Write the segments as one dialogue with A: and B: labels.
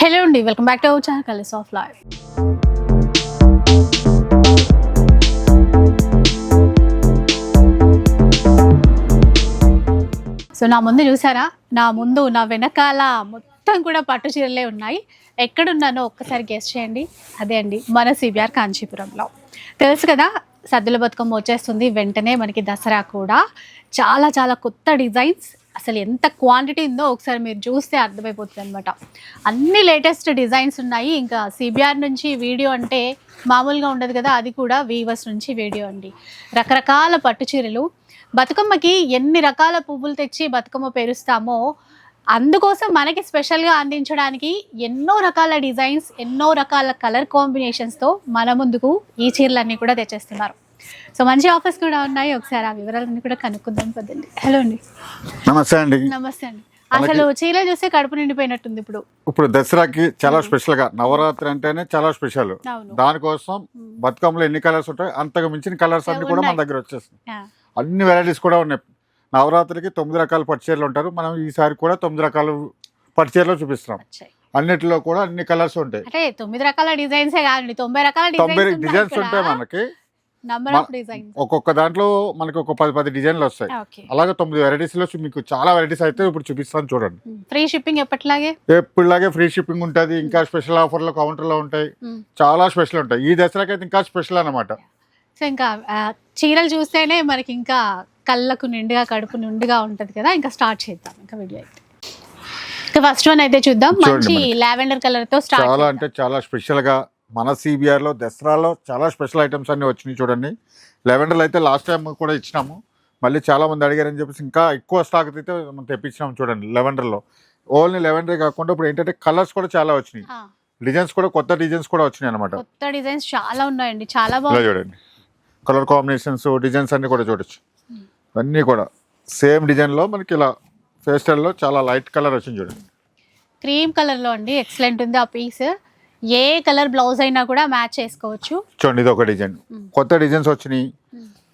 A: Hello అండి welcome back to our channel colours of life. So నా ముందు చూసారా? నా ముందు నా వెనకాల మొత్తం కూడా పట్టు చీరలే ఉన్నాయి. ఎక్కడున్నానో ఒక్కసారి గెస్ట్ చేయండి. అదే అండి మన సిబిఆర్ కాంచీపురంలో. తెలుసు కదా సద్దుల బతుకమ్మ వచ్చేస్తుంది వెంటనే మనకి దసరా కూడా. చాలా చాలా కొత్త డిజైన్స్ అసలు ఎంత క్వాంటిటీ ఉందో ఒకసారి మీరు చూస్తే అర్థమైపోతుంది అనమాట అన్ని లేటెస్ట్ డిజైన్స్ ఉన్నాయి. ఇంకా సిబిఆర్ నుంచి వీడియో అంటే మామూలుగా ఉండదు కదా అది కూడా వీవర్స్ నుంచి వీడియో అండి. రకరకాల పట్టు చీరలు. బతుకమ్మకి ఎన్ని రకాల పువ్వులు తెచ్చి బతుకమ్మ పేరుస్తామో అందుకోసం మనకి స్పెషల్గా అందించడానికి ఎన్నో రకాల డిజైన్స్ ఎన్నో రకాల కలర్ కాంబినేషన్స్తో మన ముందుకు ఈ చీరలన్నీ కూడా తెచ్చేస్తున్నారు. సో మంచి ఆఫర్స్ కూడా ఉన్నాయి. ఒకసారి ఆ వివరాలన్నీ కూడా కనుక్కుందాం పదండి. హలో అండి.
B: నమస్తే అండి.
A: నమస్తే అండి. అసలు చీర చూస్తే కడుపు నిండిపోయినట్టుంది ఇప్పుడు.
B: ఇప్పుడు దసరాకి చాలా స్పెషల్గా నవరాత్రి అంటేనే చాలా స్పెషల్. దానికోసం బతుకమ్మలో ఎన్ని కలర్స్ ఉంటాయి అంతకు మించిన కలర్స్ అన్ని కూడా మన. దగ్గర వచ్చేస్తాయి అన్ని వెరైటీస్ కూడా ఉన్నాయి. నవరాత్రికి తొమ్మిది రకాల పట్టుచీరలు ఉంటారు. మనం ఈసారి కూడా తొమ్మిది రకాల పట్టుచీరలు చూపిస్తున్నాం. అన్నిటిలో కూడా అన్ని కలర్స్ ఉంటాయి.
A: అంటే తొమ్మిది రకాల డిజైన్సే తొంభై రకాల
B: తొంభై
A: డిజైన్స్
B: ఉంటాయి మనకి. ఒక్కొక్క దాంట్లో మనకి ఒక పది పది డిజైన్లు వస్తాయి.
A: ఓకే
B: అలాగే తొమ్మిది varieties లో మీకు చాలా వెరైటీస్ అయితే ఇప్పుడు చూపిస్తాను చూడండి.
A: ఫ్రీ షిప్పింగ్ ఎప్పటిలాగే?
B: ఎప్పుడులాగే ఫ్రీ షిప్పింగ్ ఉంటుంది ఇంకా స్పెషల్ ఆఫర్లు కౌంటర్లో ఉంటాయి.
A: మ్మ్.
B: చాలా స్పెషల్ ఉంటాయి. ఈ దసరాకి అయితే ఇంకా స్పెషల్ అన్నమాట.
A: సో ఇంకా చీరలు చూస్తేనే మనకి ఇంకా కళ్ళకు నిండుగా కడుపు నిండుగా ఉంటది కదా. ఇంకా స్టార్ట్ చేద్దాం. ఇంకా వీడియో అయితే. ఇంకా ఫస్ట్ వన్ అయితే చూద్దాం. మంచి. లావెండర్ కలర్తో స్టార్ట్
B: చాలా అంటే చాలా స్పెషల్గా మన CBR లో దసరాలో చాలా స్పెషల్ ఐటమ్స్ అన్ని వచ్చినాయి చూడండి. లెవెండర్లు అయితే లాస్ట్ టైం కూడా ఇచ్చినాము. మళ్ళీ చాలా మంది అడిగారని చెప్పేసి ఇంకా ఎక్కువ స్టాక్ అయితే మనం తెప్పించినాము చూడండి లెవెండర్లో. ఓన్లీ లెవెండర్ కాకుండా ఇప్పుడు ఏంటంటే కలర్స్ కూడా చాలా వచ్చినాయి. డిజైన్స్ కూడా కొత్త డిజైన్స్ కూడా వచ్చినాయి అనమాట
A: కొత్త డిజైన్స్ చాలా ఉన్నాయండి చాలా బాగుంది.
B: చూడండి. కలర్ కాంబినేషన్స్ డిజైన్స్ అన్ని కూడా చూడొచ్చు. అన్నీ కూడా. సేమ్ డిజైన్లో మనకి ఇలా ఫేస్టల్లో చాలా లైట్ కలర్ వచ్చింది చూడండి.
A: క్రీమ్ కలర్లో అండి ఎక్సలెంట్ ఉంది ఆ పీస్ ఏ కలర్ బ్లౌజ్ అయినా కూడా మ్యాచ్ చేసుకోవచ్చు.
B: చూడండి ఇది ఒక డిజైన్. కొత్త డిజైన్స్ వచ్చినాయి.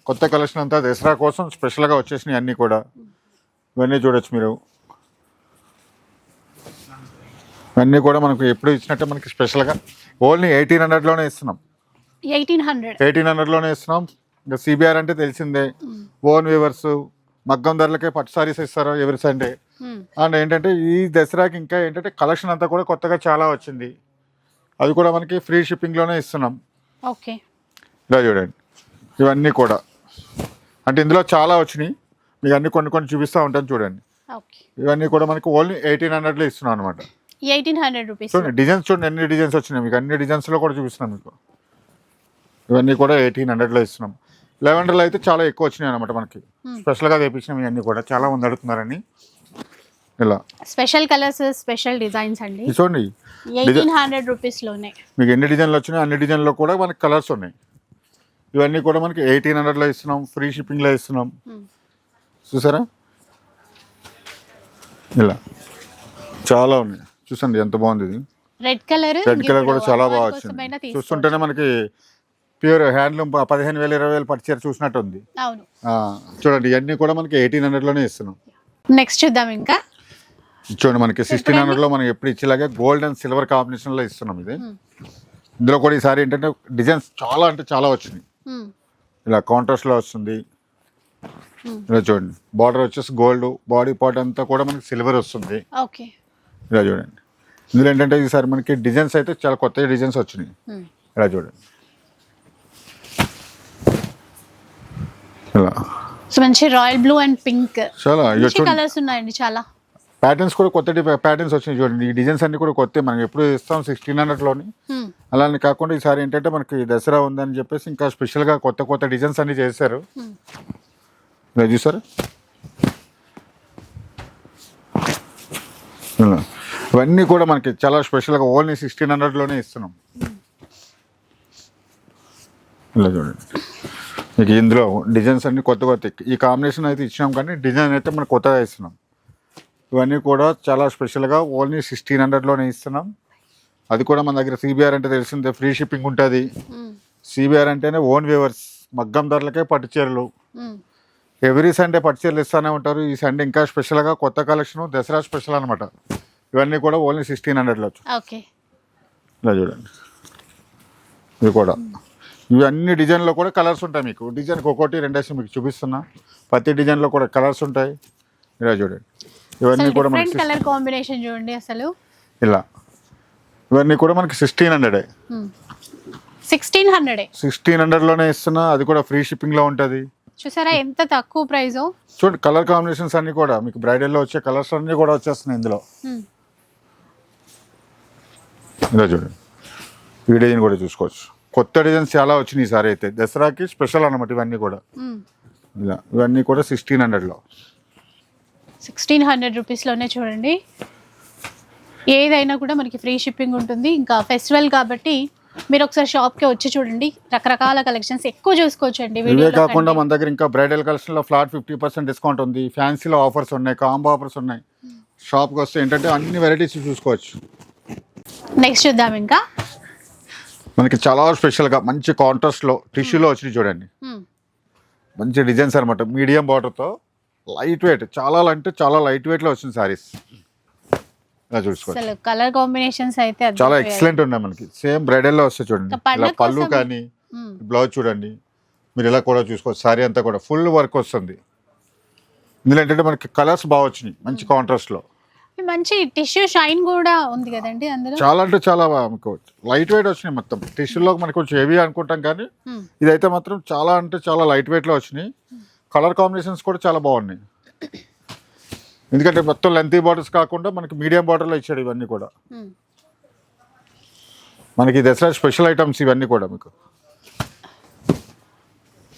B: కొత్త కలెక్షన్ అంతా దసరా కోసం స్పెషల్గా వచ్చేసినాయి అన్నీ కూడా. ఇవన్నీ చూడొచ్చు మీరు. ఇవన్నీ కూడా మనకు ఎప్పుడు ఇచ్చినట్టే మనకి స్పెషల్గా ఓన్లీ ఎయిటీన్ హండ్రెడ్లోనే ఇస్తున్నాం.
A: ఎయిటీన్ హండ్రెడ్
B: ఎయిటీన్ హండ్రెడ్లోనే ఇస్తున్నాం. ఇంకా సిబిఆర్ అంటే తెలిసిందే. ఓన్ వ్యూవర్స్ మగ్గం ధరలకే పట్టు సారీస్ ఇస్తారు ఎవరి సండే అండ్ ఏంటంటే ఈ దసరాకి ఇంకా ఏంటంటే కలెక్షన్ అంతా కూడా కొత్తగా చాలా వచ్చింది. అది కూడా మనకి ఫ్రీ షిప్పింగ్లోనే ఇస్తున్నాం.
A: ఓకే.
B: ఇలా చూడండి. ఇవన్నీ కూడా. అంటే ఇందులో చాలా వచ్చినాయి. మీకు అన్ని కొన్ని కొన్ని చూపిస్తూ ఉంటాను చూడండి. ఇవన్నీ కూడా మనకి ఓన్లీ ఎయిటీన్ హండ్రెడ్లో ఇస్తున్నాం అనమాట
A: ఎయిటీన్ హండ్రెడ్ రూపీస్.
B: చూడండి డిజైన్స్ చూడండి ఎన్ని డిజైన్స్ వచ్చినాయి మీకు. అన్ని డిజైన్స్లో కూడా చూపిస్తున్నాం మీకు. ఇవన్నీ కూడా ఎయిటీన్ హండ్రెడ్లో ఇస్తున్నాం. లెవెండర్లో అయితే చాలా ఎక్కువ వచ్చినాయి అనమాట మనకి. స్పెషల్గా తెప్పించినాం ఇవన్నీ కూడా. చాలా మంది అడుగుతున్నారని. ఇలా
A: స్పెషల్ కలర్స్ స్పెషల్ డిజైన్స్ అండి.
B: చూడండి.
A: ఎయిటీన్ హండ్రెడ్ రూపీస్లోనే
B: మీకు ఎన్ని డిజైన్లు వచ్చినాయి అన్ని డిజైన్లో కూడా మనకి కలర్స్ ఉన్నాయి. ఇవన్నీ కూడా మనకి ఎయిటీన్ హండ్రెడ్లో ఇస్తున్నాం ఫ్రీ షిప్పింగ్లో ఇస్తున్నాం. చూసారా? ఇలా. చాలా ఉన్నాయి. చూసండి ఎంత బాగుంది ఇది.
A: రెడ్ కలర్
B: రెడ్ కలర్ కూడా చాలా బాగా వచ్చింది. చూస్తుంటేనే మనకి ప్యూర్ హ్యాండ్లూమ్ పదిహేను వేలు ఇరవై వేలు పట్టుచీర చూసినట్టు ఉంది చూడండి ఇవన్నీ కూడా మనకి ఎయిటీన్ హండ్రెడ్లోనే ఇస్తున్నాం.
A: నెక్స్ట్ చూద్దాం ఇంకా.
B: చూడండి మనకి సిక్స్టీన్ హండ్రెడ్లో మనం ఎప్పుడు ఇచ్చేలాగే గోల్డ్ అండ్ సిల్వర్ కాంబినేషన్లో ఇస్తున్నాం ఇది.
A: Hmm.
B: ఇందులో కూడా ఈసారి ఏంటంటే డిజైన్స్ చాలా అంటే చాలా వచ్చినాయి.
A: Hmm.
B: ఇలా కాంట్రాస్ట్లో వస్తుంది.
A: Hmm.
B: ఇలా చూడండి. బార్డర్ వచ్చేసి గోల్డ్ బాడీ పార్ట్ అంతా కూడా మనకి సిల్వర్ వస్తుంది.
A: ఓకే
B: ఇలా చూడండి. ఇందులో ఏంటంటే ఈసారి మనకి డిజైన్స్ అయితే చాలా కొత్త డిజైన్స్ వచ్చినాయి. ఇలా చూడండి. ఇలా.
A: సో మంచి రాయల్ బ్లూ అండ్ పింక్
B: చాలా
A: కలర్స్ ఉన్నాయండి చాలా.
B: ప్యాటర్న్స్ కూడా కొత్త ప్యాటర్న్స్ వచ్చినాయి చూడండి. ఈ డిజైన్స్ అన్ని కూడా కొత్త మనం ఎప్పుడు ఇస్తాం సిక్స్టీన్ హండ్రెడ్లోని
A: Hmm.
B: అలానే కాకుండా ఈసారి ఏంటంటే మనకి దసరా ఉందని చెప్పేసి ఇంకా స్పెషల్గా కొత్త కొత్త డిజైన్స్ అన్ని చేశారు.
A: Hmm.
B: ఇలా చూసారు. ఇవన్నీ కూడా మనకి చాలా స్పెషల్గా ఓన్లీ సిక్స్టీన్ హండ్రెడ్లోనే ఇస్తున్నాం. ఇలా చూడండి. మీకు ఇందులో డిజైన్స్ అన్ని కొత్త కొత్త. ఈ కాంబినేషన్ అయితే ఇచ్చినాం కానీ డిజైన్ అయితే మనం కొత్తగా ఇస్తున్నాం. ఇవన్నీ కూడా చాలా స్పెషల్గా ఓన్లీ సిక్స్టీన్ హండ్రెడ్లోనే ఇస్తున్నాం. అది కూడా మన దగ్గర సిబిఆర్ అంటే తెలిసిందే ఫ్రీ షిప్పింగ్ ఉంటుంది. సిబిఆర్ అంటేనే ఓన్ వ్యూవర్స్ మగ్గం ధరలకే పట్టు చీరలు. ఎవ్రీ సండే పట్టు చీరలు ఇస్తూనే ఉంటారు. ఈ సండే ఇంకా స్పెషల్గా కొత్త కలెక్షన్ దసరా స్పెషల్ అనమాట ఇవన్నీ కూడా ఓన్లీ సిక్స్టీన్ హండ్రెడ్లో ఇలా చూడండి. ఇవి కూడా. ఇవి అన్ని డిజైన్లో కూడా కలర్స్ ఉంటాయి మీకు. డిజైన్కి ఒక్కోటి రెండేసి మీకు చూపిస్తున్నా. ప్రతి డిజైన్లో కూడా కలర్స్ ఉంటాయి. ఇలా చూడండి. ఇవన్నీ కూడా మనకి
A: కలర్ కాంబినేషన్ చూడండి అసలు.
B: ఇలా. ఇవన్నీ కూడా మనకి సిక్స్టీన్ హండ్రెడే
A: సిక్స్టీన్ హండ్రెడే
B: సిక్స్టీన్ హండ్రెడ్లోనే ఇస్తున్నా అది కూడా ఫ్రీ షిప్పింగ్లో ఉంటుంది.
A: చూసారా ఎంత తక్కువ ప్రైస్
B: చూడండి కలర్ కాంబినేషన్స్ అన్నీ కూడా మీకు బ్రైడల్లో వచ్చే కలర్స్ అన్నీ కూడా వచ్చేస్తున్నాయి ఇందులో. ఇలా చూడండి ఈ డిజైన్ కూడా చూసుకోవచ్చు. కొత్త డిజైన్స్ చాలా వచ్చినాయి ఈసారి అయితే. దసరాకి స్పెషల్ అన్నమాట ఇవన్నీ కూడా. ఇలా ఇవన్నీ కూడా సిక్స్టీన్ హండ్రెడ్లో
A: సిక్స్టీన్ హండ్రెడ్ రూపీస్లోనే చూడండి. ఏదైనా కూడా మనకి ఫ్రీ షిప్పింగ్ ఉంటుంది. ఇంకా ఫెస్టివల్ కాబట్టి మీరు ఒకసారి షాప్కి వచ్చి చూడండి. రకరకాల కలెక్షన్స్ ఎక్కువ చూసుకోవచ్చు అండి
B: ఇవే కాకుండా మన దగ్గర ఇంకా బ్రైడల్ కలెక్షన్లో ఫ్లాట్ ఫిఫ్టీ పర్సెంట్ డిస్కౌంట్ ఉంది. ఫ్యాన్సీలో ఆఫర్స్ ఉన్నాయి. కాంబో ఆఫర్స్ ఉన్నాయి. షాప్కి వస్తే ఏంటంటే అన్ని వెరైటీస్ చూసుకోవచ్చు.
A: నెక్స్ట్ చూద్దాం ఇంకా.
B: మనకి చాలా స్పెషల్గా మంచి కాంట్రాస్ట్లో టిష్యూలో వచ్చినాయి చూడండి.
A: Hmm.
B: మంచి డిజైన్స్ అనమాట మీడియం బార్డర్తో లైట్ వెయిట్. చాలా అంటే చాలా లైట్ వెయిట్లో ఇలా చూసుకోవచ్చు.
A: అసలు కలర్ కాంబినేషన్స్ అయితే
B: చాలా. ఎక్సలెంట్ ఉన్నాయి మనకి. సేమ్ బ్రైడల్లో వస్తాయి చూడండి. ఇలా పళ్ళు కానీ. బ్లౌజ్ చూడండి. మీరు ఇలా కూడా చూసుకోవచ్చు. సారీ అంతా కూడా ఫుల్ వర్క్ వస్తుంది. ఇందులో ఏంటంటే మనకి కలర్స్ బాగా వచ్చినాయి మంచి కాంట్రాస్ట్లో
A: మంచి టిష్యూ షైన్ కూడా ఉంది కదండి అందులో?
B: చాలా అంటే చాలా మీకు లైట్ వెయిట్ వచ్చినాయి మొత్తం. టిష్యూలో మనకి కొంచెం హెవీ అనుకుంటాం కానీ. ఇదైతే మాత్రం చాలా అంటే చాలా లైట్ వెయిట్లో వచ్చినాయి. కలర్ కాంబినేషన్స్ కూడా చాలా బాగున్నాయి. ఎందుకంటే మొత్తం లెంతీ బార్డర్స్ కాకుండా మనకి మీడియం బార్డర్లో ఇచ్చాడు ఇవన్నీ కూడా. మనకి దసరా స్పెషల్ ఐటమ్స్ ఇవన్నీ కూడా మీకు.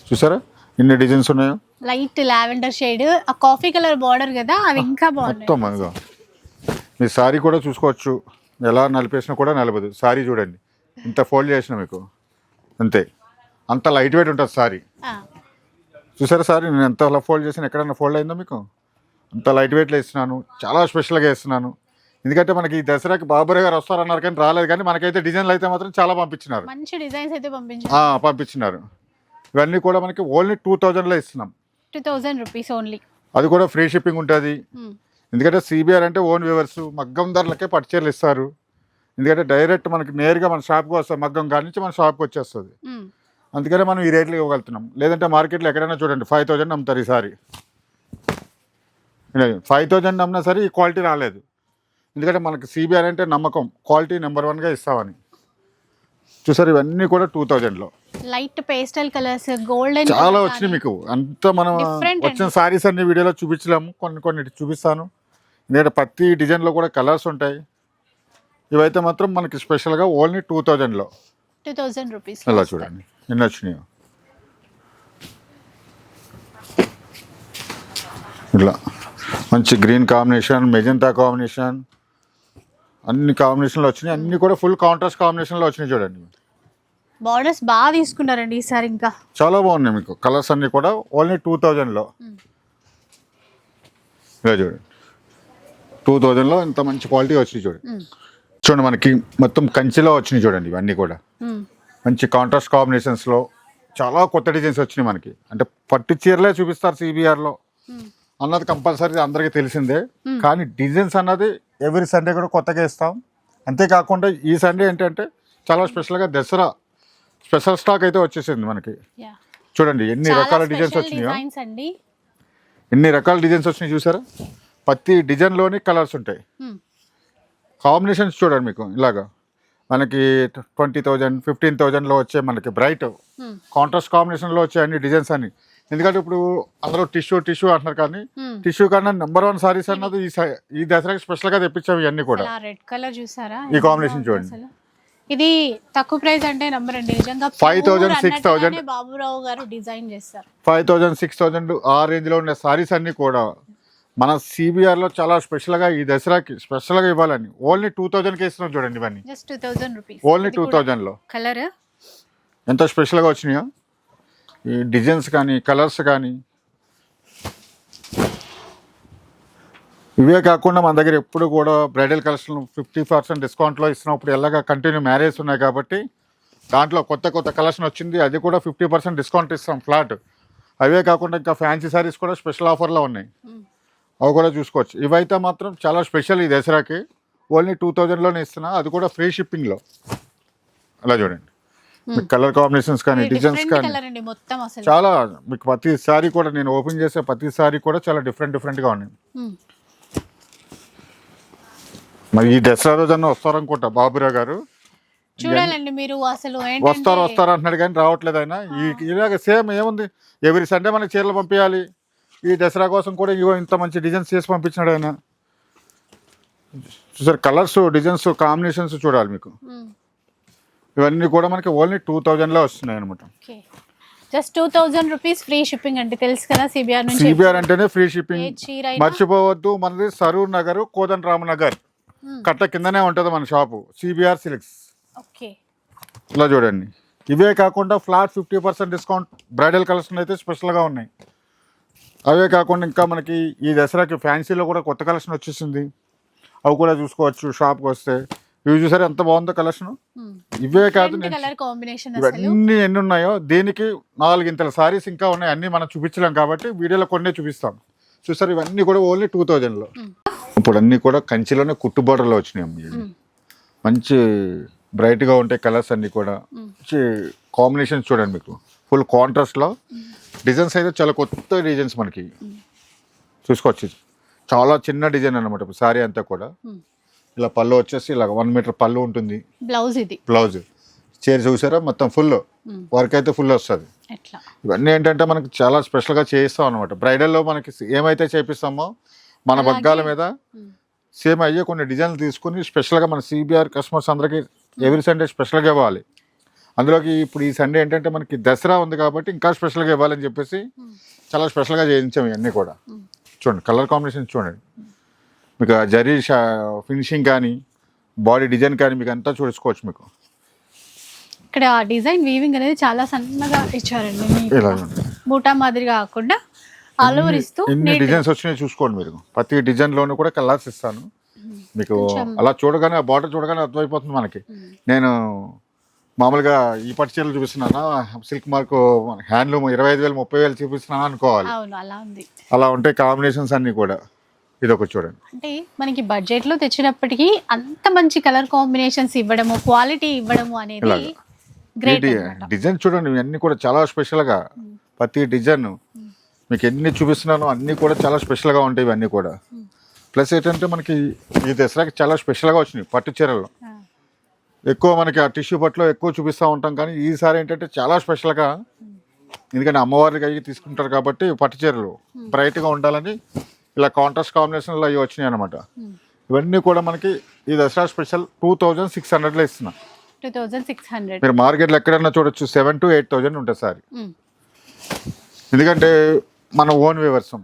B: చూసారా? ఇన్ని డిజైన్స్ ఉన్నాయో?
A: లైట్ లావెండర్ షేడ్ ఆ కాఫీ కలర్ బార్డర్ కదా అవి ఇంకా
B: మొత్తం మనగా మీ సారీ కూడా చూసుకోవచ్చు. ఎలా నలిపేసినా కూడా నలపదు. సారీ చూడండి. ఇంత ఫోల్డ్ చేసిన మీకు. అంతే. అంత లైట్ వెయిట్ ఉంటుంది సారీ చూసారా సారీ? నేను ఎంత అలా ఫోల్డ్ చేసిన ఎక్కడన్నా ఫోల్డ్ అయిందో మీకు? అంత లైట్ వెయిట్లో ఇస్తున్నాను చాలా స్పెషల్గా ఇస్తున్నాను ఎందుకంటే మనకి ఈ దసరాకి బాబురే గారు వస్తారన్నారు కానీ రాలేదు. కానీ మనకైతే డిజైన్లు అయితే మాత్రం చాలా పంపించినారు.
A: మంచి డిజైన్స్ అయితే పంపించారు.
B: ఆ, పంపించినారు. ఇవన్నీ కూడా మనకి ఓన్లీ టూ థౌజండ్లో ఇస్తున్నాం.
A: Two thousand rupees only.
B: అది కూడా ఫ్రీ షిప్పింగ్ ఉంటుంది. ఎందుకంటే సిబిఆర్ అంటే ఓన్ వ్యూవర్స్ మగ్గం ధరలకే పట్టుచీరలు ఇస్తారు. ఎందుకంటే డైరెక్ట్ మనకి నేరుగా మన షాప్కి వస్తుంది మగ్గం కాడి నుంచి మన షాప్కి వచ్చేస్తుంది. అందుకనే మనం ఈ రేట్లు ఇవ్వగలుగుతున్నాం. లేదంటే మార్కెట్లో ఎక్కడైనా చూడండి ఫైవ్ థౌజండ్ అమ్ముతారు ఈసారి. ఫైవ్ థౌజండ్ అమ్మినా సరే ఈ క్వాలిటీ రాలేదు. ఎందుకంటే మనకి సిబిఆర్ అంటే నమ్మకం క్వాలిటీ నెంబర్ వన్గా ఇస్తామని. చూసారు ఇవన్నీ కూడా టూ థౌజండ్లో
A: లైట్ పేస్టల్ కలర్స్ గోల్డెన్
B: చాలా వచ్చినాయి మీకు. అంత మనం వచ్చిన సారీస్ అన్ని వీడియోలో చూపించలేము. కొన్ని కొన్ని చూపిస్తాను. ఎందుకంటే ప్రతి డిజైన్లో కూడా కలర్స్ ఉంటాయి. ఇవైతే మాత్రం మనకి స్పెషల్గా ఓన్లీ టూ థౌజండ్లో
A: టూ థౌజండ్ రూపీస్
B: ఇలా చూడండి. ఎన్ని వచ్చినాయి? ఇలా. మంచి గ్రీన్ కాంబినేషన్ మెజంతా కాంబినేషన్. అన్ని కాంబినేషన్లో వచ్చినాయి. అన్ని కూడా ఫుల్ కాంట్రాస్ట్ కాంబినేషన్లో వచ్చినాయి చూడండి.
A: బార్డర్స్ బాగా తీసుకున్నారండి ఈసారి ఇంకా.
B: చాలా బాగున్నాయి మీకు. కలర్స్ అన్నీ కూడా ఓన్లీ టూ థౌజండ్లో. ఇలా చూడండి. టూ థౌజండ్లో ఇంత మంచి క్వాలిటీ వచ్చినాయి చూడండి.
A: Mm.
B: చూడండి మనకి మొత్తం కంచిలో వచ్చినాయి చూడండి ఇవన్నీ కూడా.
A: Mm.
B: మంచి కాంట్రాస్ట్ కాంబినేషన్స్లో చాలా కొత్త డిజైన్స్ వచ్చినాయి మనకి. అంటే పట్టు చీరలే చూపిస్తారు సిబిఆర్లో
A: Mm.
B: అన్నది కంపల్సరీ అందరికీ తెలిసిందే. కానీ డిజైన్స్ అన్నది ఎవ్రీ సండే కూడా కొత్తగా ఇస్తాం. అంతేకాకుండా ఈ సండే ఏంటంటే చాలా స్పెషల్గా దసరా స్పెషల్ స్టాక్ అయితే వచ్చేసింది మనకి. చూడండి ఎన్ని రకాల డిజైన్స్ వచ్చినాయో. ఎన్ని రకాల డిజైన్స్ వచ్చినాయి చూసారా? ప్రతి డిజైన్లోని కలర్స్ ఉంటాయి. కాంబినేషన్స్ చూడండి మీకు ఇలాగా. మనకి ట్వంటీ థౌజండ్ ఫిఫ్టీన్ థౌజండ్లో వచ్చే మనకి బ్రైట్. కాంట్రాస్ట్ కాంబినేషన్లో వచ్చే అన్ని డిజైన్స్ అన్ని ఎందుకంటే ఇప్పుడు అందరూ టిష్యూ టిష్యూ అంటున్నారు కానీ. టిష్యూ కన్నా నెంబర్ వన్ సారీస్ అన్నది ఈ ఈ దసరాకి స్పెషల్గా తెప్పించాము ఇవన్నీ కూడా
A: రెడ్ కలర్ చూసారా
B: ఈ
A: ఎంత
B: చూడండి.
A: ఇది తక్కువ ప్రైస్ అంటే నంబర్ అండి నిజంగా
B: 5,000,
A: pure
B: 6,000.
A: అన్నట్టుగానే బాబురావు గారు డిజైన్ చేస్తారు
B: ఫైవ్ థౌజండ్ సిక్స్ థౌజండ్ ఆ రేంజ్లో ఉండే సారీస్ అన్నీ కూడా మన సిబిఆర్లో చాలా స్పెషల్గా ఈ దసరాకి స్పెషల్గా ఇవ్వాలని. ఓన్లీ టూ థౌజండ్కి ఇస్తున్నాం చూడండి ఇవన్నీ.
A: Just two thousand rupees
B: only two థౌజండ్లో
A: కలర్
B: ఎంత స్పెషల్గా వచ్చినాయో? ఈ డిజైన్స్ కానీ కలర్స్ కానీ. ఇవే కాకుండా మన దగ్గర ఎప్పుడు కూడా బ్రైడల్ కలెక్షన్ ఫిఫ్టీ పర్సెంట్ డిస్కౌంట్లో ఇస్తున్నప్పుడు ఎలాగా కంటిన్యూ మ్యారేజ్ ఉన్నాయి కాబట్టి దాంట్లో కొత్త కొత్త కలెక్షన్ వచ్చింది అది కూడా ఫిఫ్టీ పర్సెంట్ డిస్కౌంట్ ఇస్తాం ఫ్లాట్. అవే కాకుండా ఇంకా ఫ్యాన్సీ సారీస్ కూడా స్పెషల్ ఆఫర్లో ఉన్నాయి. అవి కూడా చూసుకోవచ్చు. ఇవైతే మాత్రం చాలా స్పెషల్ ఈ దసరాకి. ఓన్లీ టూ థౌజండ్లోనే ఇస్తున్నా. అది కూడా ఫ్రీ షిప్పింగ్లో. అలా చూడండి. మీకు కలర్ కాంబినేషన్స్ కానీ డిజైన్స్ కానీ చాలా మీకు ప్రతి సారీ కూడా నేను ఓపెన్ చేసే ప్రతి సారీ కూడా చాలా డిఫరెంట్ డిఫరెంట్గా ఉన్నాయి. మరి ఈ దసరా రోజన్నా వస్తారనుకుంటా బాబురావు గారు.
A: చూడాలండి మీరు అసలు
B: వస్తారు వస్తారు అంటున్నాడు కానీ రావట్లేదు ఆయన. ఈ ఇలాగ సేమ్ ఏముంది? ఎవ్రీ సండే మనకి చీరలు పంపించాలి ఈ దసరా కోసం కూడా ఇగో ఇంత మంచి డిజైన్స్ చేసి పంపించినాడు ఆయన. చూసారు కలర్స్ డిజైన్స్ కాంబినేషన్స్ చూడాలి మీకు.
A: ఉమ్.
B: ఇవన్నీ కూడా మనకి ఓన్లీ టూ థౌజండ్లో వస్తున్నాయి అనమాట
A: just two thousand rupees free shipping అంటే తెలుసు కదా సిబిఆర్ నుంచి.
B: సిబిఆర్ అంటేనే ఫ్రీ షిప్పింగ్ మర్చిపోవద్దు మనది సరూర్ నగర్ కోదండ రామ నగర్
A: ఉమ్.
B: కట్ట కిందనే ఉంటుంది మన షాపు సిబిఆర్ సిల్క్స్
A: ఓకే.
B: ఇలా చూడండి. ఇవే కాకుండా flat fifty percent discount bridal collection అయితే స్పెషల్గా ఉన్నాయి. అవే కాకుండా ఇంకా మనకి ఈ దసరాకి ఫ్యాన్సీలో కూడా కొత్త కలెక్షన్ వచ్చేసింది. అవి కూడా చూసుకోవచ్చు షాప్కి వస్తే. ఇవి చూసారు ఎంత బాగుందో కలెక్షన్. ఇవే కాదు ఇవన్నీ ఎన్ని ఉన్నాయో దీనికి నాలుగింతల సారీస్ ఇంకా ఉన్నాయి. అన్నీ మనం చూపించలేం కాబట్టి వీడియోలో కొన్నే చూపిస్తాం. చూసారు? ఇవన్నీ కూడా ఓన్లీ టూ థౌజండ్లో. ఇప్పుడు అన్నీ కూడా కంచిలోనే కుట్టు బోర్డర్లో వచ్చినాయి. మంచి బ్రైట్గా ఉంటాయి కలర్స్ అన్నీ కూడా. మంచి కాంబినేషన్స్ చూడండి మీకు. ఫుల్ కాంట్రాస్ట్లో. డిజైన్స్ అయితే చాలా కొత్త డిజైన్స్ మనకి. చూసుకోవచ్చు. చాలా చిన్న డిజైన్ అనమాట సారీ అంతా కూడా. ఇలా పళ్ళు వచ్చేసి ఇలా వన్ మీటర్ పళ్ళు ఉంటుంది.
A: బ్లౌజ్ ఇది.
B: బ్లౌజ్. చీర చూసారా? మొత్తం ఫుల్. వర్క్ అయితే ఫుల్ వస్తుంది. ఇవన్నీ ఏంటంటే మనకి చాలా స్పెషల్గా చేయిస్తాం అనమాట బ్రైడల్లో మనకి ఏమైతే చేపిస్తామో మన. బగ్గాల మీద. సేమ్ అయ్యే కొన్ని డిజైన్లు తీసుకుని స్పెషల్గా మన సిబిఆర్ కస్టమర్స్ అందరికీ ఎవ్రీ సండే స్పెషల్గా ఇవ్వాలి. అందులోకి ఇప్పుడు ఈ సండే ఏంటంటే మనకి దసరా ఉంది కాబట్టి ఇంకా స్పెషల్గా ఇవ్వాలని చెప్పేసి. చాలా స్పెషల్గా చేయించాం ఇవన్నీ కూడా. చూడండి కలర్ కాంబినేషన్ చూడండి మీకు ఆ జరీ ఫినిషింగ్ కానీ బాడీ డిజైన్ కానీ మీకు అంతా చూసుకోవచ్చు మీకు
A: ఇక్కడ డిజైన్ వీవింగ్ అనేది చాలా సన్నగా ఇచ్చారండి బూటా మాదిరి కాకుండా ఆల్ ఓవర్ ఇస్తూ
B: ఎన్ని. డిజైన్స్ వచ్చినాయి చూసుకోండి మీరు ప్రతి డిజైన్లోనూ కూడా కలర్స్ ఇస్తాను మీకు అలా చూడగానే ఆ బార్డర్ చూడగానే అర్థమైపోతుంది మనకి. నేను మామూలుగా ఈ పట్టు చీరలు చూపిస్తున్నానా? సిల్క్ మార్క్ హ్యాండ్లూమ్ ఇరవై ఐదు వేలు ముప్పై వేలు చూపిస్తున్నాను అనుకోవాలి.
A: అవును అలా ఉంది.
B: అలా ఉంటాయి కాంబినేషన్స్ అన్నీ కూడా. ఇది ఒకటి చూడండి.
A: అంటే మనకి బడ్జెట్లో తెచ్చినప్పటికీ అంత మంచి కలర్ కాంబినేషన్స్ ఇవ్వడము క్వాలిటీ ఇవ్వడము అనేది
B: ఇలాగా.
A: గ్రేట్
B: ఇది డిజైన్ చూడండి ఇవన్నీ కూడా చాలా స్పెషల్గా. ప్రతి డిజైన్. మీకు ఎన్ని చూపిస్తున్నానో అన్నీ కూడా చాలా స్పెషల్గా ఉంటాయి ఇవన్నీ కూడా. ప్లస్ ఏంటంటే మనకి ఈ దసరాకి చాలా స్పెషల్గా వచ్చినాయి పట్టు చీరలు. ఎక్కువ మనకి ఆ టిష్యూ పట్టులో ఎక్కువ చూపిస్తూ ఉంటాం కానీ ఈసారి ఏంటంటే చాలా స్పెషల్గా ఎందుకంటే అమ్మవారికి అవి తీసుకుంటారు కాబట్టి పట్టు చీరలు బ్రైట్గా ఉండాలని ఇలా కాంట్రాస్ట్ కాంబినేషన్లో అవి వచ్చినాయి అనమాట ఇవన్నీ కూడా మనకి ఈ Dasara special two thousand six హండ్రెడ్లో ఇస్తున్నా.
A: Two thousand six hundred.
B: మీరు మార్కెట్లో ఎక్కడైనా చూడొచ్చు సెవెన్ టు ఎయిట్ థౌజండ్ ఉంటుంది సారీ. ఎందుకంటే మన ఓన్ వ్యవసాయం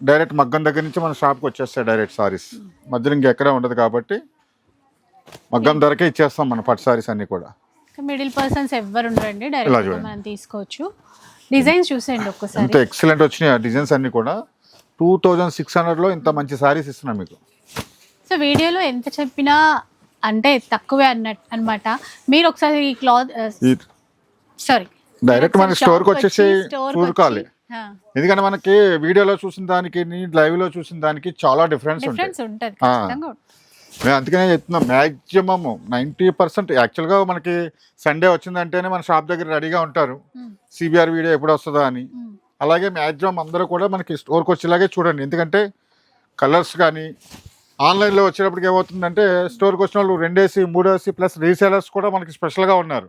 B: డైరెక్ట్ మగ్గం దగ్గర నుంచి మన షాప్కి వచ్చేస్తాయి డైరెక్ట్ సారీస్. మధ్యలో ఇంకెక్కడ ఉండదు కాబట్టి మగ్గం ధరకే ఇచ్చేస్తాం మన పట్టు సారీస్ అన్నీ కూడా.
A: మిడిల్ పర్సన్స్ ఎవ్వరు ఉండరండి
B: ఇలా
A: డైరెక్ట్. మనం తీసుకోవచ్చు. డిజైన్స్ చూసేయండి ఒక్కసారి.
B: ఎంత ఎక్సలెంట్ వచ్చినాయి ఆ డిజైన్స్ అన్నీ కూడా. టూ థౌజండ్ సిక్స్ హండ్రెడ్లో ఇంత మంచి సారీస్ ఇస్తున్నాం మీకు.
A: సో వీడియోలో ఎంత చెప్పినా అంటే తక్కువే అన్నట్టు అన్నమాట. మీరు ఒకసారి ఈ క్లాత్ సారీ
B: డైరెక్ట్ మన స్టోర్కి వచ్చేసి చూడుకోవాలి ఎందుకంటే మనకి వీడియోలో చూసిన దానికి లైవ్లో చూసిన దానికి చాలా డిఫరెన్స్
A: ఉంటుంది.
B: మేము అందుకనే చెప్తున్నాం మ్యాక్సిమం నైంటీ పర్సెంట్ యాక్చువల్గా మనకి సండే వచ్చిందంటేనే మన షాప్ దగ్గర రెడీగా ఉంటారు. సిబిఆర్ వీడియో ఎప్పుడు వస్తుందా అని. అలాగే మ్యాక్సిమం అందరూ కూడా మనకి స్టోర్కి వచ్చేలాగే చూడండి. ఎందుకంటే కలర్స్ కానీ ఆన్లైన్లో వచ్చేటప్పటికి ఏమవుతుందంటే స్టోర్కి వచ్చిన వాళ్ళు రెండేసి మూడేసి ప్లస్ రీసేలర్స్ కూడా మనకి స్పెషల్గా ఉన్నారు.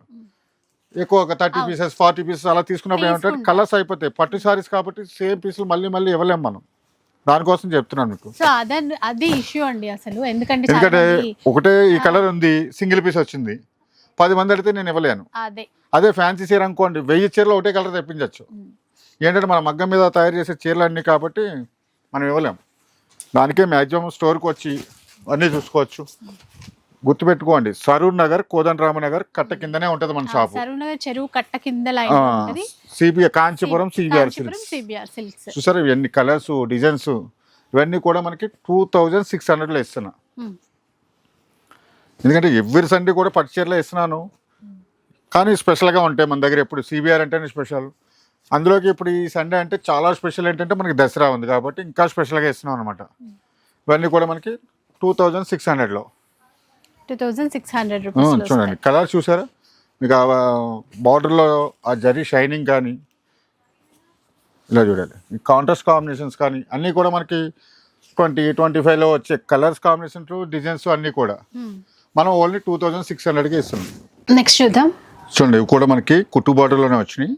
B: ఎక్కువ ఒక థర్టీ. పీసెస్ ఫార్టీ పీసెస్ అలా తీసుకున్నప్పుడు ఏమంటే. కలర్స్ అయిపోతాయి. పట్టు సారీస్ కాబట్టి సేమ్ పీసులు మళ్ళీ మళ్ళీ ఇవ్వలేం మనం. దానికోసం చెప్తున్నాను మీకు.
A: సో అదే అది ఇష్యూ అండి అసలు. ఎందుకంటే
B: ఎందుకంటే ఒకటే ఈ కలర్ ఉంది సింగిల్ పీస్ వచ్చింది. పది మంది అడిగితే నేను ఇవ్వలేను.
A: అదే.
B: అదే ఫ్యాన్సీ చీర అనుకోండి వెయ్యి చీరలు ఒకటే కలర్ తెప్పించవచ్చు ఏంటంటే మన మగ్గం మీద తయారు చేసే చీరలు అన్నీ కాబట్టి మనం ఇవ్వలేం. దానికే మ్యాక్సిమం స్టోర్కి వచ్చి అన్నీ చూసుకోవచ్చు. గుర్తుపెట్టుకోండి సరూర్ నగర్ కోదండరామనగర్ కట్ట కిందనే ఉంటుంది మన షాపు.
A: చెరువు కట్ట కింద
B: Kanchipuram CBR
A: Kanchipuram
B: silks.
A: CBR silks.
B: చూసారా ఇవన్నీ కలర్స్ డిజైన్స్? ఇవన్నీ కూడా మనకి టూ థౌజండ్ సిక్స్ హండ్రెడ్లో ఇస్తున్నా. ఎందుకంటే ఎవ్రీ సండే కూడా పట్టు చీరలో ఇస్తున్నాను. కానీ స్పెషల్గా ఉంటాయి మన దగ్గర ఎప్పుడు. సిబిఆర్ అంటేనే స్పెషల్. అందులోకి ఇప్పుడు ఈ సండే అంటే చాలా స్పెషల్ ఏంటంటే మనకి దసరా ఉంది కాబట్టి ఇంకా స్పెషల్గా ఇస్తున్నాం అనమాట ఇవన్నీ కూడా మనకి టూ థౌజండ్ సిక్స్ హండ్రెడ్లో.
A: Two thousand six hundred rupees
B: చూడండి కలర్ చూసారా? మీకు ఆ బార్డర్లో ఆ జరీ షైనింగ్ కానీ ఇలా చూడాలి కాంట్రాస్ట్ కాంబినేషన్స్ కానీ అన్నీ కూడా మనకి ట్వంటీ ట్వంటీ ఫైవ్లో వచ్చే కలర్స్ కాంబినేషన్స్ డిజైన్స్ అన్నీ కూడా మనం ఓన్లీ టూ థౌజండ్ సిక్స్ హండ్రెడ్కి ఇస్తున్నాం.
A: నెక్స్ట్ చూద్దాం.
B: చూడండి ఇవి కూడా మనకి కుట్టు బార్డర్లోనే వచ్చినాయి.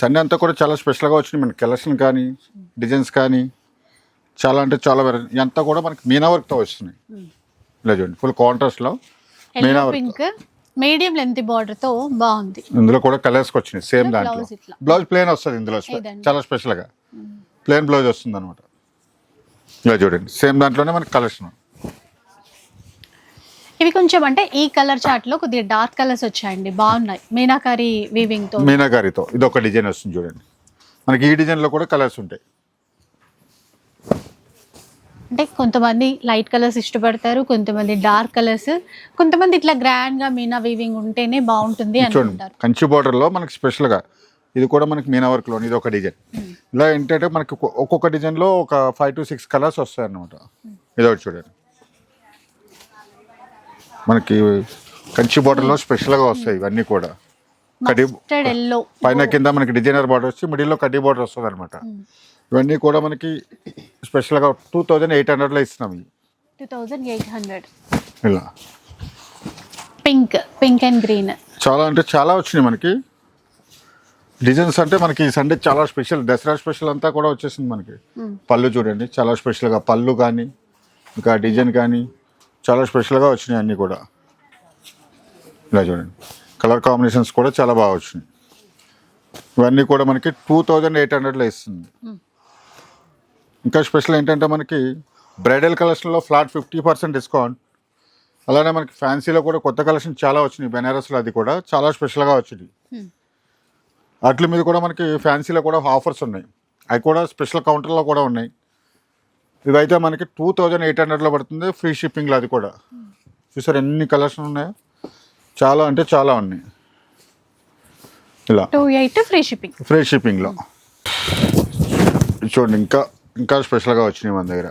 B: సన్నీ అంతా కూడా చాలా స్పెషల్గా వచ్చినాయి మనకి కలెక్షన్ కానీ డిజైన్స్ కానీ. చాలా అంటే చాలా వెరైటీ అంతా కూడా మనకి మీనా వర్క్తో వస్తున్నాయి. ఇలా చూడండి ఫుల్ కాంట్రాస్ట్లో meena
A: yellow
B: work
A: pink medium length బార్డర్తో బాగుంది.
B: ఇందులో కూడా కలర్స్ వచ్చినాయి. సేమ్ దాంట్లో. బ్లౌజ్ ప్లేన్ వస్తుంది ఇందులో. చాలా స్పెషల్గా ప్లేన్ బ్లౌజ్ వస్తుంది అనమాట ఇలా చూడండి. సేమ్ దాంట్లోనే మనకి కలెక్షన్
A: ఇవి కొంచెం అంటే ఈ కలర్ చార్ట్లో కొద్దిగా డార్క్ కలర్స్ వచ్చాయండి. బాగున్నాయి. మీనాకారి వీవింగ్తో.
B: మీనాకారితో. ఇది ఒక డిజైన్ వస్తుంది చూడండి. మనకి ఈ డిజైన్లో కూడా కలర్స్ ఉంటాయి.
A: అంటే కొంతమంది లైట్ కలర్స్ ఇష్టపడతారు కొంతమంది డార్క్ కలర్స్. కొంతమంది ఇట్లా గ్రాండ్గా మీనా వీవింగ్ ఉంటేనే బాగుంటుంది
B: చూడండి
A: అనుకుంటారు
B: కంచి బార్డర్లో మనకి స్పెషల్గా ఇది కూడా మనకి మీనా వర్క్లో ఇది ఒక డిజైన్ ఇలా ఏంటంటే మనకి ఒక్కొ- ఒక్కొక్క డిజైన్లో ఒక ఫైవ్ టు సిక్స్ కలర్స్ వస్తాయి అన్నమాట ఇది ఒకటి చూడండి. మనకి కంచి బార్డర్లో స్పెషల్గా వస్తాయి ఇవన్నీ కూడా. కడి
A: మస్టర్డ్ ఎల్లో
B: పైన కింద మనకి డిజైనర్ బార్డర్ వచ్చి మిడిల్లో కడ్డీ బార్డర్ వస్తుంది అనమాట ఇవన్నీ కూడా మనకి స్పెషల్గా టూ థౌజండ్ ఎయిట్ హండ్రెడ్లో ఇస్తున్నాం ఇవి.
A: Two thousand eight hundred.
B: ఇలా.
A: Pink pink and green.
B: చాలా అంటే చాలా వచ్చినాయి మనకి. డిజైన్స్ అంటే మనకి ఈ సండే చాలా స్పెషల్ దసరా స్పెషల్ అంతా కూడా వచ్చేసింది మనకి. పళ్ళు చూడండి చాలా స్పెషల్గా పళ్ళు కానీ ఇంకా డిజైన్ కానీ చాలా స్పెషల్గా వచ్చినాయి అన్నీ కూడా. ఇలా చూడండి. కలర్ కాంబినేషన్స్ కూడా చాలా బాగా వచ్చినాయి. ఇవన్నీ కూడా మనకి టూ థౌజండ్ ఎయిట్ హండ్రెడ్లో ఇస్తుంది. ఇంకా స్పెషల్ ఏంటంటే మనకి బ్రైడల్ కలెక్షన్లో ఫ్లాట్ ఫిఫ్టీ పర్సెంట్ డిస్కౌంట్. అలానే మనకి ఫ్యాన్సీలో కూడా కొత్త కలెక్షన్ చాలా వచ్చినాయి. బెనారస్లో అది కూడా చాలా స్పెషల్గా వచ్చింది. వాటి మీద కూడా మనకి ఫ్యాన్సీలో కూడా ఆఫర్స్ ఉన్నాయి. అవి కూడా స్పెషల్ కౌంటర్లో కూడా ఉన్నాయి. ఇవైతే మనకి టూ థౌజండ్ ఎయిట్ హండ్రెడ్లో పడుతుంది. ఫ్రీ షిప్పింగ్లో అది కూడా. చూసారు ఎన్ని కలర్స్ ఉన్నాయో? చాలా అంటే చాలా ఉన్నాయి. ఇలా.
A: Free shipping.
B: ఫ్రీ షిప్పింగ్లో. చూడండి ఇంకా ఇంకా స్పెషల్గా వచ్చినాయి మన దగ్గర.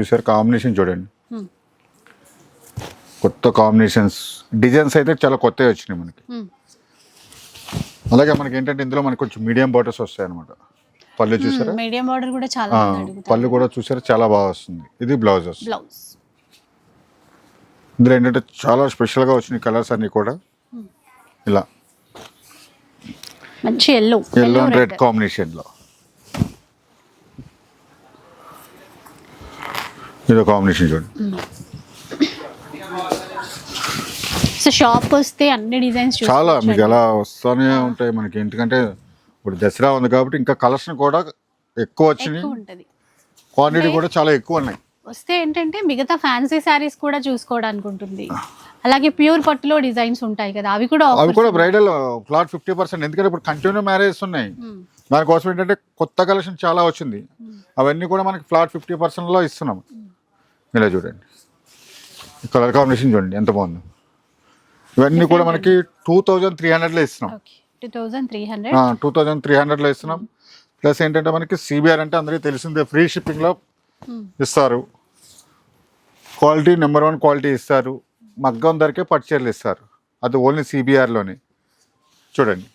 B: చూసారు? కాంబినేషన్ చూడండి. కొత్త కాంబినేషన్స్. డిజైన్స్ అయితే చాలా కొత్తవి వచ్చినాయి మనకి. అలాగే మనకి ఏంటంటే ఇందులో మనకి కొంచెం మీడియం బార్డర్స్ వస్తాయి అనమాట పళ్ళు చూసారా?
A: మీడియం బార్డర్ కూడా చాలా
B: పళ్ళు కూడా చూసారా? చాలా బాగా వస్తుంది. ఇది బ్లౌజ్. ఇందులో ఏంటంటే చాలా స్పెషల్గా వచ్చినాయి కలర్స్ అన్నీ కూడా. ఇలా.
A: మంచి ఎల్లో
B: ఎల్లో అండ్ రెడ్ కాంబినేషన్లో ఇదో కాంబినేషన్ చూడండి
A: సో షాప్ వస్తే అన్ని డిజైన్స్
B: చాలా మీకు ఎలా వస్తూనే ఉంటాయి మనకి. ఎందుకంటే ఇప్పుడు దసరా ఉంది కాబట్టి ఇంకా కలెక్షన్ కూడా ఎక్కువ వచ్చినాయి.
A: ఉంటది.
B: క్వాంటిటీ కూడా చాలా ఎక్కువ ఉన్నాయి.
A: వస్తే ఏంటంటే మిగతా ఫ్యాన్సీ శారీస్ కూడా చూసుకోవడానికి ఉంటుంది. అలాగే ప్యూర్ పట్టులో డిజైన్స్ ఉంటాయి కదా అవి కూడా
B: అవి కూడా. బ్రైడల్ ఫ్లాట్ ఫిఫ్టీ పర్సెంట్ ఎందుకంటే ఇప్పుడు కంటిన్యూ మ్యారేజెస్ ఉన్నాయి. దానికోసం ఏంటంటే కొత్త కలెక్షన్ చాలా వచ్చింది. అవన్నీ కూడా మనకి ఫ్లాట్ ఫిఫ్టీ పర్సెంట్లో ఇస్తున్నాం ఇలా చూడండి. కలర్ కాంబినేషన్ చూడండి ఎంత బాగుంది. ఇవన్నీ కూడా మనకి టూ థౌజండ్ త్రీ హండ్రెడ్లో ఇస్తున్నాం.
A: Two thousand three hundred.
B: Two thousand three హండ్రెడ్లో ఇస్తున్నాం. ప్లస్ ఏంటంటే మనకి సిబిఆర్ అంటే అందరికీ తెలిసిందే ఫ్రీ షిప్పింగ్లో ఇస్తారు. క్వాలిటీ నెంబర్ వన్ క్వాలిటీ ఇస్తారు. మగ్గం ధరకే పట్టు చీరలు ఇస్తారు. అది ఓన్లీ సిబిఆర్లోనే. చూడండి.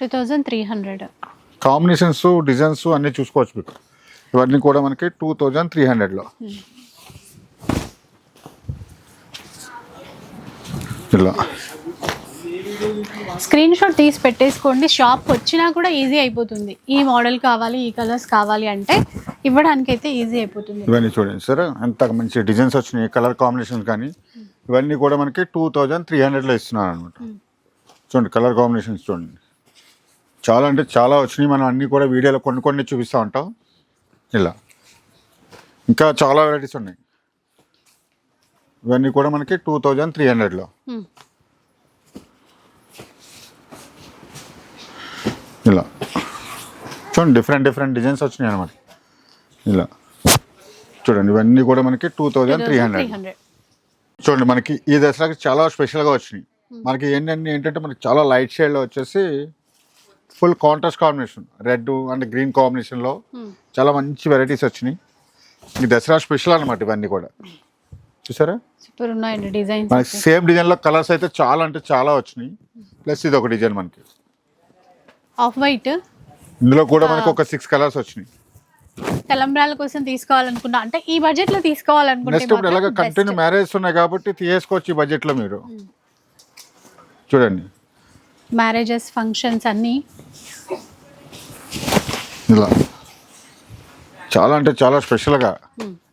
A: Two thousand three hundred.
B: Combinations designs అన్నీ చూసుకోవచ్చు మీకు. ఇవన్నీ కూడా మనకి టూ థౌజండ్ త్రీ హండ్రెడ్లో. ఇలా.
A: స్క్రీన్ షాట్ తీసి పెట్టేసుకోండి. షాప్ వచ్చినా కూడా ఈజీ అయిపోతుంది. ఈ మోడల్ కావాలి ఈ కలర్స్ కావాలి అంటే ఇవ్వడానికి అయితే ఈజీ అయిపోతుంది.
B: ఇవన్నీ చూడండి సార్. ఎంత మంచి డిజైన్స్ వచ్చినాయి కలర్ కాంబినేషన్స్ కానీ. ఇవన్నీ కూడా మనకి టూ థౌజండ్ త్రీ హండ్రెడ్లో ఇస్తున్నాను అనమాట చూడండి కలర్ కాంబినేషన్స్ చూడండి. చాలా అంటే చాలా వచ్చినాయి. మనం అన్నీ కూడా వీడియోలో కొన్ని కొన్ని చూపిస్తూ ఉంటాం. ఇలా. ఇంకా చాలా వెరైటీస్ ఉన్నాయి. ఇవన్నీ కూడా మనకి టూ థౌజండ్ త్రీ హండ్రెడ్లో. ఇలా. చూడండి డిఫరెంట్ డిఫరెంట్ డిజైన్స్ వచ్చినాయి అనమాట ఇలా. చూడండి ఇవన్నీ కూడా మనకి టూ థౌజండ్ త్రీ హండ్రెడ్ చూడండి మనకి ఈ దసరాకి చాలా స్పెషల్గా వచ్చినాయి. మనకి ఏంటంటే ఏంటంటే మనకి చాలా లైట్ షేడ్లో వచ్చేసి full contrast combination. Red and green కాంబినేషన్లో చాలా మంచి వెరైటీస్ వచ్చినాయి. ఈ దసరా స్పెషల్ అనమాట ఇవన్నీ కూడా. చూసారా? మనకి సేమ్ డిజైన్లో కలర్స్ అయితే చాలా అంటే చాలా వచ్చినాయి. ప్లస్ ఇది ఒక డిజైన్ మనకి.
A: Off white?
B: ఇందులో కూడా మనకి ఒక సిక్స్ కలర్స్ వచ్చినాయి.
A: తలంబ్రాల కోసం తీసుకోవాలనుకున్నా అంటే ఈ బడ్జెట్లో తీసుకోవాలనుకుంటే
B: నెక్స్ట్ ఇప్పుడు ఎలాగ కంటిన్యూ మ్యారేజ్ ఉన్నాయి కాబట్టి తీసుకోవచ్చు ఈ బడ్జెట్లో మీరు. చూడండి.
A: మ్యారేజెస్ ఫంక్షన్స్ అన్ని.
B: ఇలా. చాలా అంటే చాలా స్పెషల్గా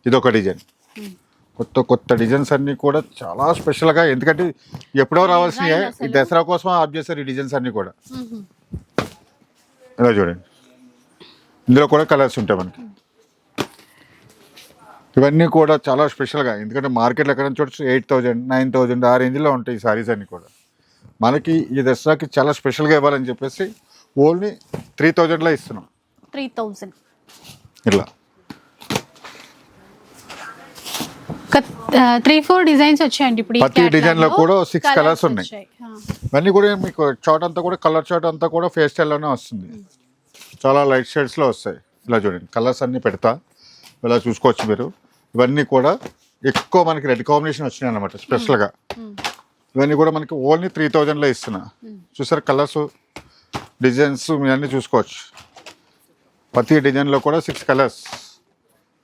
B: ఇది ఒక డిజైన్. కొత్త కొత్త డిజైన్స్ అన్నీ కూడా చాలా స్పెషల్గా. ఎందుకంటే ఎప్పుడో రావాల్సినవి ఈ దసరా కోసం ఆప్ చేస్తారు ఈ డిజైన్స్ అన్నీ కూడా. ఇలా చూడండి. ఇందులో కూడా కలర్స్ ఉంటాయి మనకి. ఇవన్నీ కూడా చాలా స్పెషల్గా. ఎందుకంటే మార్కెట్లో ఎక్కడ చూడొచ్చు. ఎయిట్ థౌజండ్ నైన్ థౌజండ్ ఆ రేంజ్లో ఉంటాయి ఈ సారీస్ అన్నీ కూడా. మనకి ఈ దసరాకి చాలా స్పెషల్గా ఇవ్వాలని చెప్పేసి ఓన్లీ త్రీ థౌజండ్లో ఇస్తున్నాం.
A: Three thousand.
B: ఇట్లా
A: త్రీ ఫోర్ డిజైన్స్ వచ్చాయండి ఇప్పుడు
B: ప్రతి design లో కూడా
A: colours
B: colours ఉన్నాయి. ఇవన్నీ కూడా మీకు చాట్ అంతా కూడా కలర్ చాట్ అంతా కూడా ఫేస్ స్టైల్లోనే వస్తుంది. చాలా లైట్ షేడ్స్లో వస్తాయి. ఇలా చూడండి. కలర్స్ అన్నీ పెడతా. ఇలా చూసుకోవచ్చు మీరు. ఇవన్నీ కూడా ఎక్కువ మనకి రెడ్ కాంబినేషన్ వచ్చినాయి అనమాట స్పెషల్గా ఇవన్నీ కూడా మనకి ఓన్లీ త్రీ థౌజండ్లో ఇస్తున్నా. చూసారు కలర్స్ డిజైన్స్ మీరు అన్నీ చూసుకోవచ్చు. ప్రతి డిజైన్లో కూడా సిక్స్ కలర్స్.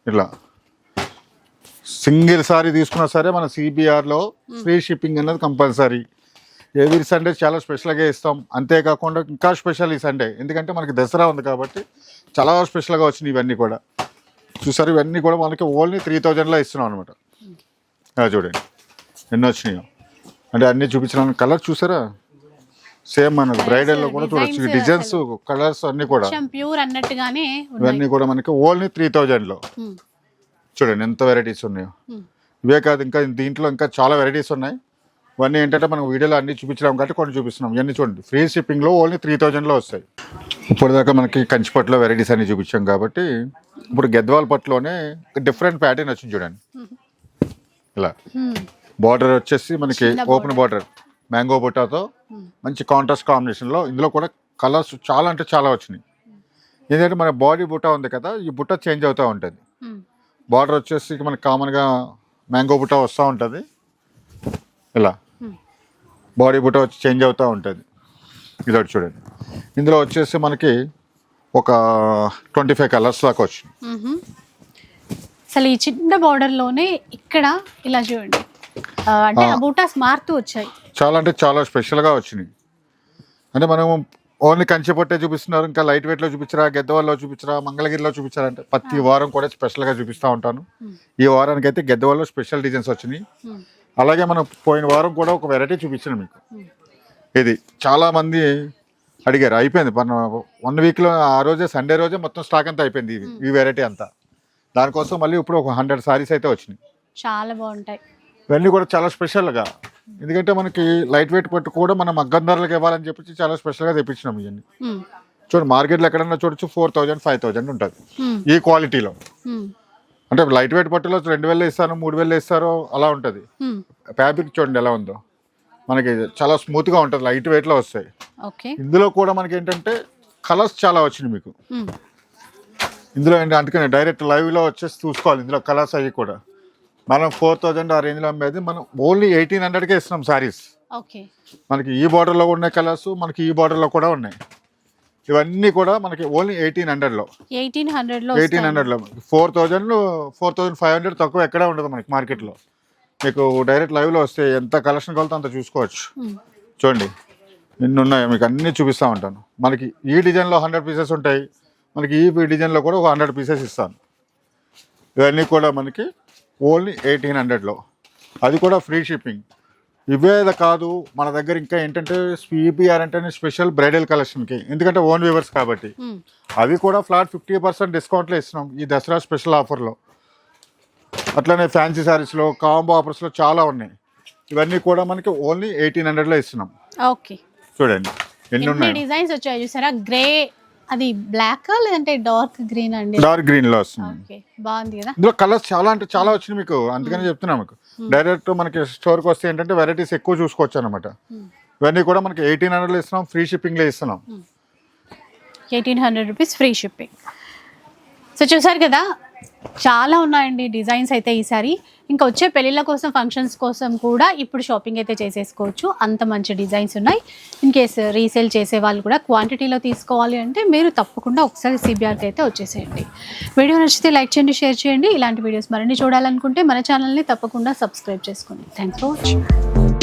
B: ఇట్లా. సింగిల్ సారీ తీసుకున్నా సరే మన సిబిఆర్లో ఫ్రీ షిప్పింగ్ అనేది కంపల్సరీ. ఎవ్రీ సండే చాలా స్పెషల్గా ఇస్తాం. అంతేకాకుండా ఇంకా స్పెషల్ ఈ సండే ఎందుకంటే మనకి దసరా ఉంది కాబట్టి చాలా స్పెషల్గా వచ్చినాయి ఇవన్నీ కూడా. చూసారు ఇవన్నీ కూడా మనకి ఓన్లీ త్రీ థౌజండ్లో ఇస్తున్నాం అనమాట చూడండి. ఎన్ని వచ్చినాయో. అంటే అన్నీ చూపించిన కలర్ చూసారా? సేమ్ మన బ్రైడల్లో కూడా చూడొచ్చు. డిజైన్స్ కలర్స్ అన్నీ కూడా.
A: ప్యూర్ అన్నట్టుగానే
B: ఇవన్నీ కూడా మనకి ఓన్లీ త్రీ థౌజండ్లో
A: ఉమ్.
B: చూడండి ఎంత వెరైటీస్ ఉన్నాయో.
A: ఉమ్.
B: ఇవే కాదు ఇంకా దీంట్లో ఇంకా చాలా వెరైటీస్ ఉన్నాయి. ఇవన్నీ ఏంటంటే మనం వీడియోలో అన్ని చూపించడం కాబట్టి కొన్ని చూపిస్తున్నాం. ఇవన్నీ చూడండి ఫ్రీ షిప్పింగ్లో ఓన్లీ త్రీ థౌజండ్లో వస్తాయి. ఇప్పుడు దాకా మనకి కంచిపట్టులో వెరైటీస్ అన్ని చూపించాం కాబట్టి ఇప్పుడు గద్వాల్ పట్టులోనే డిఫరెంట్ ప్యాటర్న్ వచ్చింది చూడండి. ఇలా.
A: ఉమ్.
B: బార్డర్ వచ్చేసి మనకి ఓపెన్ బార్డర్ మ్యాంగో బుట్టాతో మంచి కాంట్రాస్ట్ కాంబినేషన్లో ఇందులో కూడా కలర్స్ చాలా అంటే చాలా వచ్చినాయి. ఏంటంటే మన బాడీ బుట్ట ఉంది కదా ఈ బుట్ట చేంజ్ అవుతూ ఉంటుంది. బార్డర్ వచ్చేసి మనకి కామన్గా మ్యాంగో బుట్ట వస్తూ ఉంటుంది. ఇలా.
A: Hmm.
B: బాడీ బుట్ట వచ్చి చేంజ్ అవుతూ ఉంటుంది. ఇది చూడండి. ఇందులో వచ్చేసి మనకి ఒక ట్వంటీ ఫైవ్ కలర్స్ దాకా వచ్చింది.
A: అసలు ఈ చిన్న border లోనే ఇక్కడ ఇలా చూడండి. అంటే
B: ఆ.
A: బూటాస్ మారుతూ వచ్చాయి.
B: చాలా అంటే చాలా స్పెషల్గా వచ్చినాయి. అంటే మనం ఓన్లీ కంచి పట్టే చూపిస్తున్నారు ఇంకా లైట్ వెయిట్లో చూపించరా గెద్దవల్లో చూపించరా మంగళగిరిలో చూపించరా అంటే ప్రతి వారం కూడా స్పెషల్గా చూపిస్తూ ఉంటాను. ఈ వారానికి అయితే గెద్దవల్లో స్పెషల్ డిజైన్స్ వచ్చినాయి. అలాగే మనం పోయిన వారం కూడా ఒక వెరైటీ చూపించాను మీకు. ఇది చాలా మంది అడిగారు అయిపోయింది. మన వన్ వీక్లో ఆ రోజే సండే రోజే మొత్తం స్టాక్ అంతా అయిపోయింది ఇది ఈ వెరైటీ అంతా. దానికోసం మళ్ళీ ఇప్పుడు ఒక హండ్రెడ్ సారీస్ అయితే వచ్చినాయి.
A: చాలా బాగుంటాయి.
B: ఇవన్నీ కూడా చాలా స్పెషల్గా ఎందుకంటే మనకి లైట్ వెయిట్ పట్టు కూడా మనం మగ్గం ధరలకు ఇవ్వాలని చెప్పి చాలా స్పెషల్గా తెప్పించినాం ఇవన్నీ. చూడండి మార్కెట్లో ఎక్కడన్నా చూడొచ్చు ఫోర్ థౌజండ్ ఫైవ్ థౌజండ్ ఉంటుంది. ఈ క్వాలిటీలో. అంటే లైట్ వెయిట్ పట్టులో రెండు వేలు ఇస్తాను మూడు వేలు ఇస్తారో అలా ఉంటుంది. ఫ్యాబ్రిక్ చూడండి ఎలా ఉందో మనకి చాలా స్మూత్గా ఉంటుంది లైట్ వెయిట్లో వస్తాయి ఇందులో కూడా మనకి ఏంటంటే కలర్స్ చాలా వచ్చినాయి మీకు. ఇందులో ఏంటి అందుకని డైరెక్ట్ లైవ్లో వచ్చేసి చూసుకోవాలి ఇందులో కలర్స్ అవి కూడా మనం ఫోర్ థౌజండ్ ఆ రేంజ్లో అమ్మేది మనం ఓన్లీ ఎయిటీన్ హండ్రెడ్కే ఇస్తున్నాం సారీస్
A: ఓకే
B: మనకి ఈ బార్డర్లో ఉన్నాయి కలర్స్ మనకి ఈ బార్డర్లో కూడా ఉన్నాయి. ఇవన్నీ కూడా మనకి ఓన్లీ ఎయిటీన్ హండ్రెడ్లో
A: ఎయిటీన్ హండ్రెడ్లో
B: ఎయిటీన్ హండ్రెడ్లో four thousand four thousand five hundred తక్కువ ఎక్కడా ఉండదు మనకి మార్కెట్లో మీకు డైరెక్ట్ లైవ్లో వస్తే ఎంత కలెక్షన్ కావాలో అంత చూసుకోవచ్చు.
A: మ్మ్.
B: చూడండి. ఎన్ని ఉన్నాయో మీకు అన్నీ చూపిస్తూ ఉంటాను. మనకి ఈ డిజైన్లో హండ్రెడ్ పీసెస్ ఉంటాయి. మనకి ఈ డిజైన్లో కూడా ఒక హండ్రెడ్ పీసెస్ ఇస్తాను. ఇవన్నీ కూడా మనకి ఓన్లీ ఎయిటీన్ హండ్రెడ్లో. అది కూడా ఫ్రీ షిప్పింగ్. ఇవే కాదు మన దగ్గర ఇంకా ఏంటంటే స్పీపీఆర్ అంటే స్పెషల్ బ్రైడల్ కలెక్షన్కి. ఎందుకంటే ఓన్ వ్యూవర్స్ కాబట్టి. అవి కూడా ఫ్లాట్ ఫిఫ్టీ పర్సెంట్ డిస్కౌంట్లో ఇస్తున్నాం ఈ దసరా స్పెషల్ ఆఫర్లో. అట్లనే ఫ్యాన్సీ శారీస్లో కాంబో ఆఫర్స్లో చాలా ఉన్నాయి. ఇవన్నీ కూడా మనకి ఓన్లీ ఎయిటీన్ హండ్రెడ్లో ఇస్తున్నాం.
A: ఓకే.
B: చూడండి ఎన్ని
A: ఎన్ని
B: ఉన్నాయి.
A: డిజైన్స్ వచ్చాయి చూసారా? గ్రే అది బ్లాక్ లేదంటే డార్క్ గ్రీన్ అండి?
B: డార్క్ గ్రీన్లో వస్తుంది.
A: ఓకే బాగుంది కదా.
B: ఇందులో కలర్స్ చాలా అంటే చాలా వచ్చినాయి మీకు అందుకని చెప్తున్నా మీకు. డైరెక్ట్ మనకి స్టోర్కి వస్తే ఏంటంటే వెరైటీస్ ఎక్కువ చూసుకోవచ్చు అనమాట. ఇవన్నీ కూడా మనకి ఎయిటీన్ హండ్రెడ్లో ఇస్తున్నాం ఫ్రీ షిప్పింగ్లో ఇస్తున్నాం.
A: Eighteen hundred rupees free shipping. So చూసారు కదా చాలా ఉన్నాయండి డిజైన్స్ అయితే ఈసారి ఇంకా వచ్చే పెళ్ళిళ్ళ కోసం ఫంక్షన్స్ కోసం కూడా ఇప్పుడు షాపింగ్ అయితే చేసేసుకోవచ్చు. అంత మంచి డిజైన్స్ ఉన్నాయి. ఇన్ కేస్ రీసేల్ చేసే వాళ్ళు కూడా క్వాంటిటీలో తీసుకోవాలి అంటే మీరు తప్పకుండా ఒకసారి సిబిఆర్కి అయితే వచ్చేసేయండి. వీడియో నచ్చితే లైక్ చేయండి షేర్ చేయండి. ఇలాంటి వీడియోస్ మరిన్ని చూడాలనుకుంటే మన ఛానల్ని తప్పకుండా సబ్స్క్రైబ్ చేసుకోండి. Thanks for watching.